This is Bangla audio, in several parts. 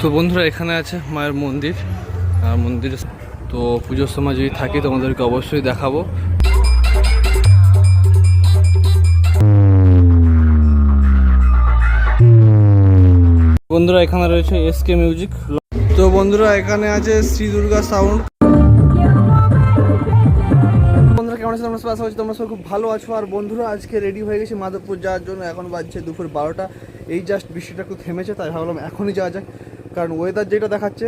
তো বন্ধুরা এখানে আছে মায়ের মন্দির। আর মন্দির তো পুজোর সময় যদি থাকি তোমাদেরকে অবশ্যই দেখাবো। বন্ধুরা এখানে রয়েছে এসকে মিউজিক তো বন্ধুরা এখানে আছে শ্রী দুর্গা সাউন্ড কেমন আছো তোমরা আশা করছি তোমরা সবাই খুব ভালো আছো আর বন্ধুরা, আজকে রেডি হয়ে গেছি মাধবপুর যাওয়ার জন্য। এখন বাজছে দুপুর বারোটা। এই জাস্ট বৃষ্টিটা একটু থেমেছে, তাই ভাবলাম এখনই যাওয়া যাক। কারণ ওয়েদার যেটা দেখাচ্ছে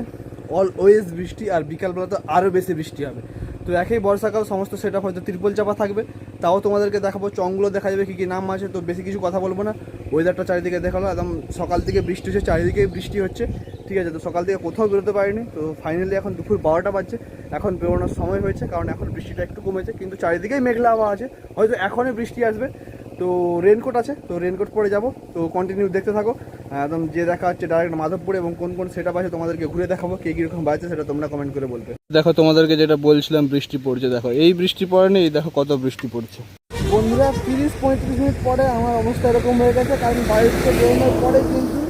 অল ওয়েজ বৃষ্টি আর বিকালবেলা তো আরও বেশি বৃষ্টি হবে। তো একই বর্ষাকাল, সমস্ত সেটা হয়তো ত্রিপল চাপা থাকবে। তাও তোমাদেরকে দেখাবো, চংগুলো দেখা যাবে কী কী নাম আছে, তো বেশি কিছু কথা বলব না। ওয়েদারটা চারিদিকে দেখাল, একদম সকাল থেকে বৃষ্টি হচ্ছে চারিদিকে বৃষ্টি হচ্ছে। ঠিক আছে তো সকাল থেকে কোথাও বেরোতে পারিনি তো ফাইনালি এখন দুপুর বারোটা বাজছে এখন বেরোনোর সময় হয়েছে কারণ এখন বৃষ্টিটা একটু কমেছে কিন্তু চারিদিকেই মেঘলা আবহাওয়া আছে হয়তো এখনই বৃষ্টি আসবে তো রেনকোট আছে তো রেনকোট পরে যাব তো কন্টিনিউ দেখতে থাকো একদম যে দেখা হচ্ছে ডাইরেক্ট মাধবপুর এবং কোন কোন সেটা আছে তোমাদেরকে ঘুরে দেখাবো কে কীরকম বাজছে সেটা তোমরা কমেন্ট করে বলবে। দেখো তোমাদেরকে যেটা বলছিলাম বৃষ্টি পড়ছে দেখো এই বৃষ্টি পড়েনি এই দেখো কত বৃষ্টি পড়ছে। বন্ধুরা তিরিশ পঁয়ত্রিশ মিনিট পরে আমার অবস্থা এরকম হয়ে গেছে কারণ বাড়ি থেকে বেরোনোর পরে কিন্তু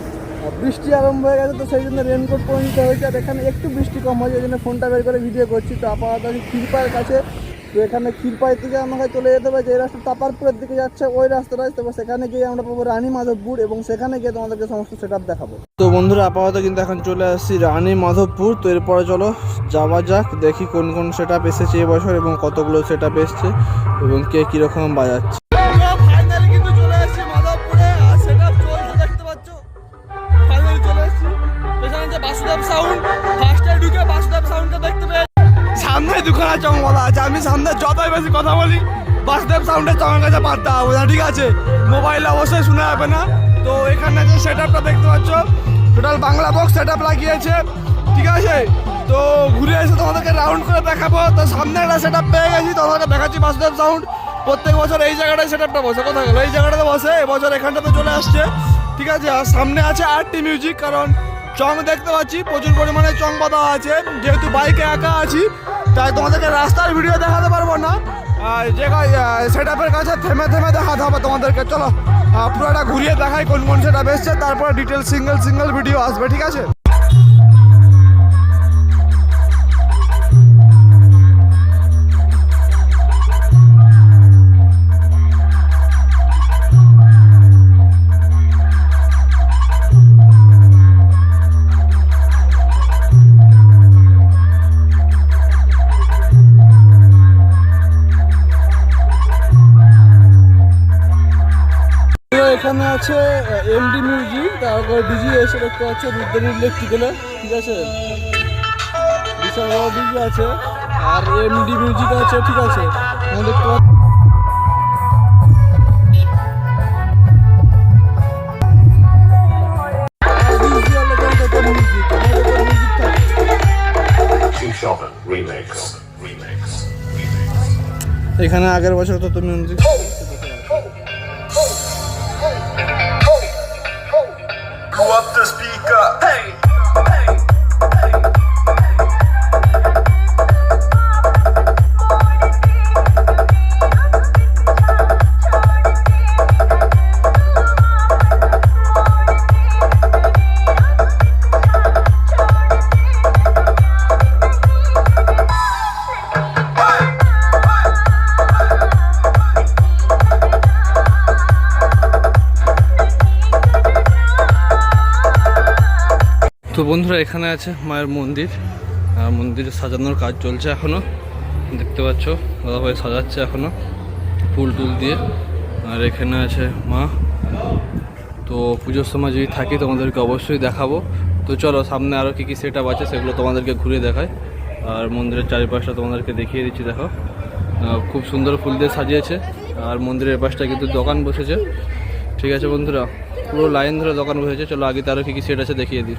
বৃষ্টি আরম্ভ হয়ে গেছে তো সেই জন্য রেনকোট পরে নিতে হয়েছে। আর এখানে একটু বৃষ্টি কম হয়েছে ওই জন্য ফোনটা বের করে ভিডিও করছি। তো আপাতত আমি ক্ষীরপায়ের কাছে। তো এখানে ক্ষীরপাই থেকে আমাকে চলে যেতে হবে, যে রাস্তা তাপারপুরের দিকে যাচ্ছে, ওই রাস্তাটা তো সেখানে গিয়ে আমরা পাবো রানী মাধবপুর এবং সেখানে গিয়ে তোমাদেরকে সমস্ত সেট দেখাবো। তো বন্ধুরা, আপাতত কিন্তু এখন চলে আসছি রানী মাধবপুর। তো এরপরে চলো, যাওয়া যাক, দেখি কোন কোন সেট এসেছে এবছর এবং কতগুলো সেট এসছে এবং কে কীরকম বাজাচ্ছে। চং বলা আছে। আমি সামনে যতই বেশি কথা বলি, বাসুদেব সাউন্ডের চঙের কাছে বার্তা হবে না, ঠিক আছে? মোবাইলে অবশ্যই শোনা যাবে না। তো এখানে যে সেট আপটা দেখতে পাচ্ছ total Bangla box set up লাগিয়েছে, ঠিক আছে? তো ঘুরে এসে তোমাদেরকে রাউন্ড করে দেখাবো। তো সামনে একটা সেট আপ পেয়ে গেছি, তোমাদেরকে দেখাচ্ছি বাসুদেব সাউন্ড প্রত্যেক বছর এই জায়গাটায় সেট আপটা বসে, কোথায় গেলো? এই জায়গাটাতে বসে, এবছর এখানটাতে চলে আসছে, ঠিক আছে? আর সামনে আছে আরটি মিউজিক কারণ চং দেখতে পাচ্ছি, প্রচুর পরিমাণে চং বাঁধা আছে। যেহেতু বাইকে একা আছি তাই তোমাদেরকে রাস্তার ভিডিও দেখাতে পারব না। যে সেট আপের কাছে থেমে থেমে দেখাতে হবে তোমাদেরকে। চলো পুরোটা ঘুরিয়ে দেখাই কোন কোন সেট আপ তারপর ডিটেল সিঙ্গেল সিঙ্গেল ভিডিও আসবে, ঠিক আছে? এখানে আছে এমডি মিউজিক তারপর ডিজি এসে দেখতে পাচ্ছ রুদ্র ইলেকট্রিক্যালে। ঠিক আছে? বিশাল বড় ডিজি আছে আর এমডি মিউজিক আছে ঠিক আছে? এখানে দেখতে পাচ্ছ. এখানে আগের বছর তো তুমি up the speaker. Hey. তো বন্ধুরা, এখানে আছে মায়ের মন্দির। মন্দিরে সাজানোর কাজ চলছে এখনও। দেখতে পাচ্ছ, দাদাভাই সাজাচ্ছে এখনও ফুল টুল দিয়ে। আর এখানে আছে মা। তো পুজোর সময় যদি থাকি, তোমাদেরকে অবশ্যই দেখাবো। তো চলো, সামনে আরও কী কী সেট আপ আছে সেগুলো তোমাদেরকে ঘুরে দেখায় আর মন্দিরের চারিপাশটা তোমাদেরকে দেখিয়ে দিচ্ছি, দেখো। খুব সুন্দর ফুল দিয়ে সাজিয়েছে। আর মন্দিরের পাশটা কিন্তু দোকান বসেছে। ঠিক আছে বন্ধুরা, পুরো লাইন ধরে দোকান বসেছে। চলো, আগে তারও কী কী সেট আছে দেখিয়ে দিই।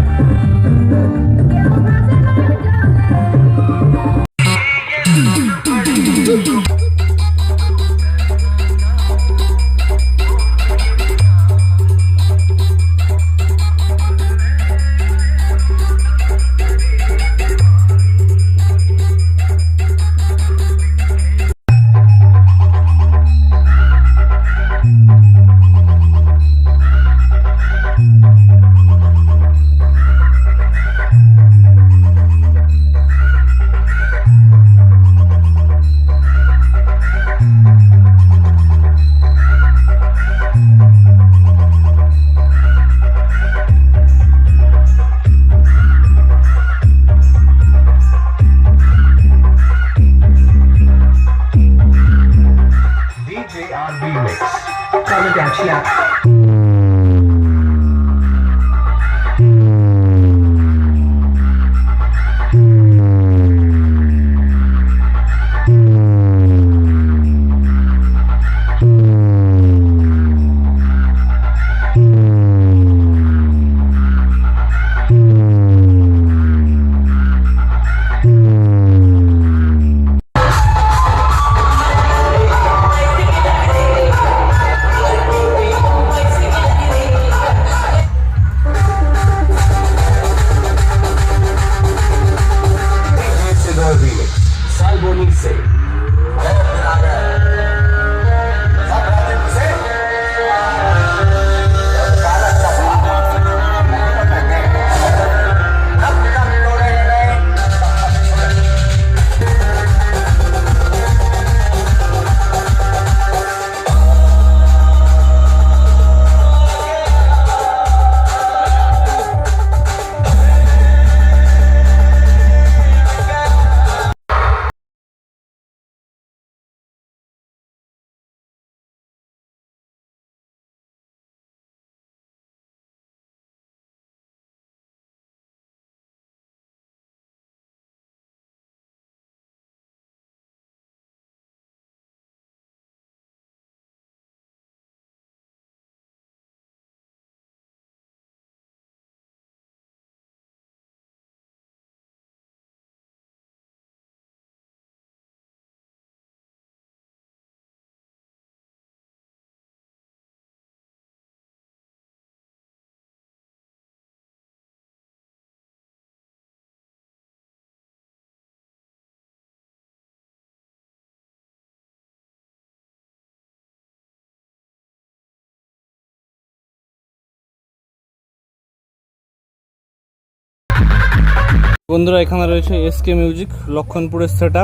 বন্ধুরা, এখানে রয়েছে এসকে মিউজিক লক্ষণপুরের সেট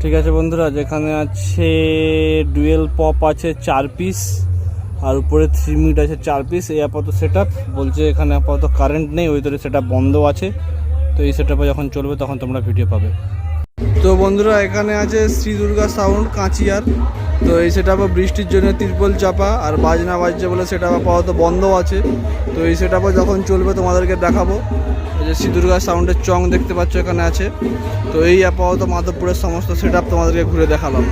ঠিক আছে বন্ধুরা, যেখানে আছে ডুয়েল পপ আছে চার পিস আর উপরে থ্রি মিট আছে চার পিস এই আপাতত সেট বলছে এখানে আপাতত কারেন্ট নেই ওই ধরে সেটা বন্ধ আছে। তো এই সেট যখন চলবে, তখন তোমরা ভিডিও পাবে। তো বন্ধুরা, এখানে আছে শ্রী দুর্গা সাউন্ড কাঁচিয়ার। তো এই সেটা বৃষ্টির জন্য তিরপল চাপা, আর বাজনা বাজছে বলে সেটা আপাতত বন্ধ আছে। তো এই সেটা যখন চলবে, তোমাদেরকে দেখাবো। এই যে সিঁদুরগা দুর্গা সাউন্ডের চং দেখতে পাচ্ছ এখানে আছে। তো এই আপাতত মাধবপুরের সমস্ত সেট তোমাদেরকে ঘুরে দেখালাম।